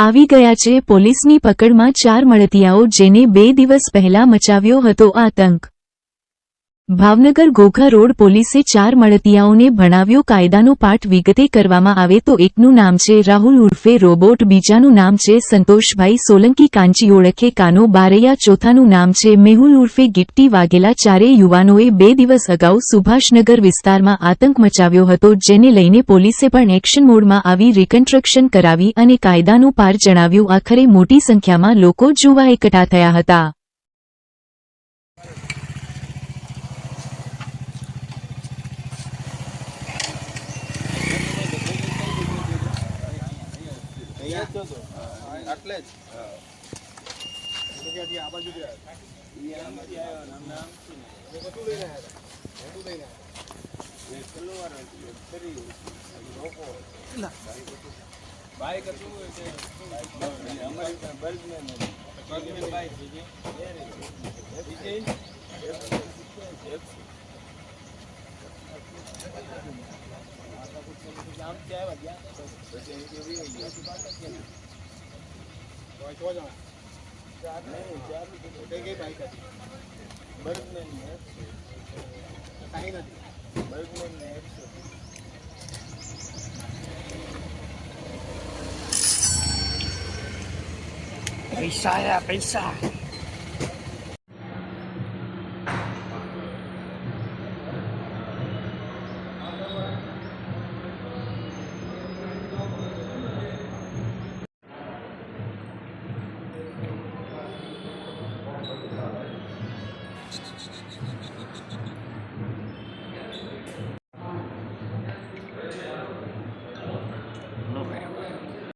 આવી ગયા છે. પોલીસની પકડમાં ચાર મળતિયાઓ જેને બે દિવસ પહેલા મચાવ્યો હતો આતંક. ભાવનગર ઘોઘા રોડ પોલીસે ચાર મળતિયાઓને ભણાવ્યો. કાયદાનો પાઠ વિગતે કરવામાં આવે તો એકનું નામ છે રાહુલ ઉર્ફે રોબોટ, બીજાનું નામ છે સંતોષભાઈ સોલંકી, કાંચી ઓળખે કાનો બારૈયા, ચોથાનું નામ છે મેહુલ ઉર્ફે ગિટ્ટી વાઘેલા. ચારેય યુવાનોએ બે દિવસ અગાઉ સુભાષનગર વિસ્તારમાં આતંક મચાવ્યો હતો, જેને લઈને પોલીસે પણ એક્શન મોડમાં આવી રિકન્સ્ટ્રક્શન કરાવી અને કાયદાનું પાર જણાવ્યું. આખરે મોટી સંખ્યામાં લોકો જોવા એકઠા થયા હતા. એટલે જ. આ બાજુ બાઈક હતું અમારી બલ્બ ને. બાઈક હતી કાંઈ નથી પૈસા આયા પૈસા